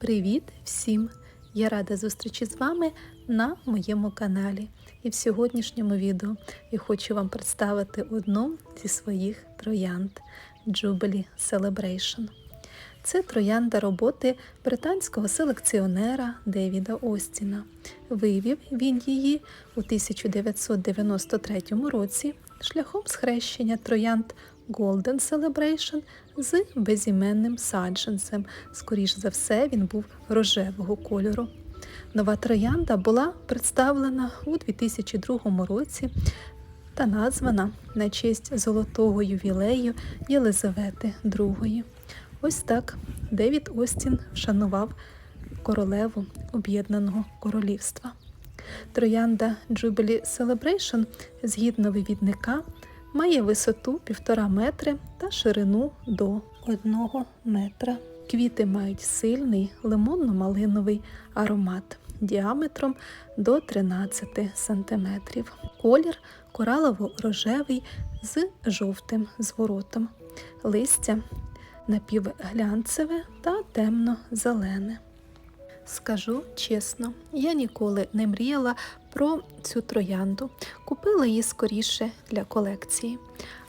Привіт всім! Я рада зустрічі з вами на моєму каналі. І в сьогоднішньому відео я хочу вам представити одну зі своїх троянд Jubilee Celebration. Це троянда роботи британського селекціонера Девіда Остіна. Вивів він її у 1993 році шляхом схрещення троянд Golden Celebration з безіменним саджанцем. Скоріш за все, він був рожевого кольору. Нова троянда була представлена у 2002 році та названа на честь золотого ювілею Єлизавети II. Ось так Девід Остін вшанував королеву Об'єднаного Королівства. Троянда Jubilee Celebration згідно вивідника має висоту 1,5 метри та ширину до 1 метра. Квіти мають сильний лимонно-малиновий аромат діаметром до 13 см. Колір коралово-рожевий з жовтим зворотом. Листя напівглянцеве та темно-зелене. Скажу чесно, я ніколи не мріяла про цю троянду. Купила її скоріше для колекції.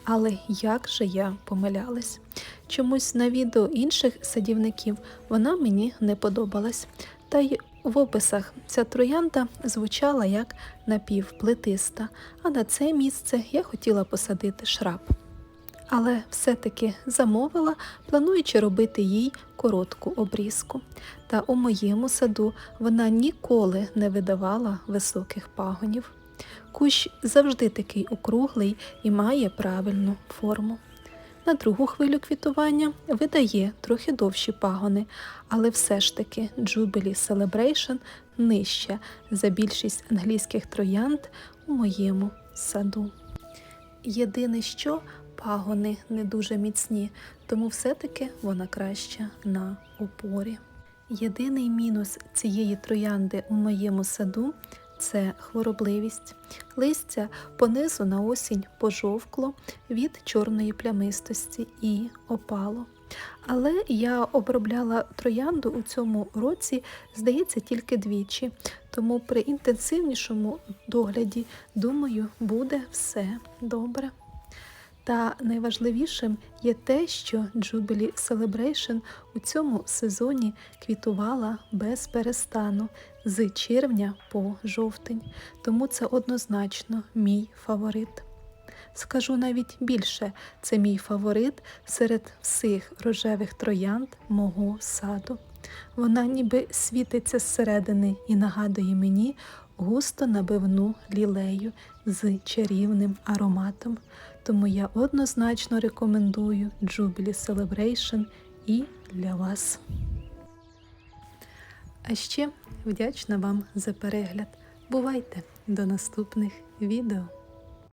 Але як же я помилялась? Чомусь на відео інших садівників вона мені не подобалась. Та й в описах ця троянда звучала як напівплетиста, а на це місце я хотіла посадити шраб. Але все-таки замовила, плануючи робити їй коротку обрізку. Та у моєму саду вона ніколи не видавала високих пагонів. Кущ завжди такий округлий і має правильну форму. На другу хвилю квітування видає трохи довші пагони, але все ж таки Jubilee Celebration нижча за більшість англійських троянд у моєму саду. Єдине, що пагони не дуже міцні, тому все-таки вона краща на опорі. Єдиний мінус цієї троянди у моєму саду це хворобливість. Листя понизу на осінь пожовкло від чорної плямистості і опало. Але я обробляла троянду у цьому році, здається, тільки двічі. Тому при інтенсивнішому догляді, думаю, буде все добре. Та найважливішим є те, що Jubilee Celebration у цьому сезоні квітувала без перестану з червня по жовтень, тому це однозначно мій фаворит. Скажу навіть більше, це мій фаворит серед всіх рожевих троянд мого саду. Вона ніби світиться зсередини і нагадує мені густо набивну лілею з чарівним ароматом. Тому я однозначно рекомендую Jubilee Celebration і для вас. А ще вдячна вам за перегляд. Бувайте до наступних відео!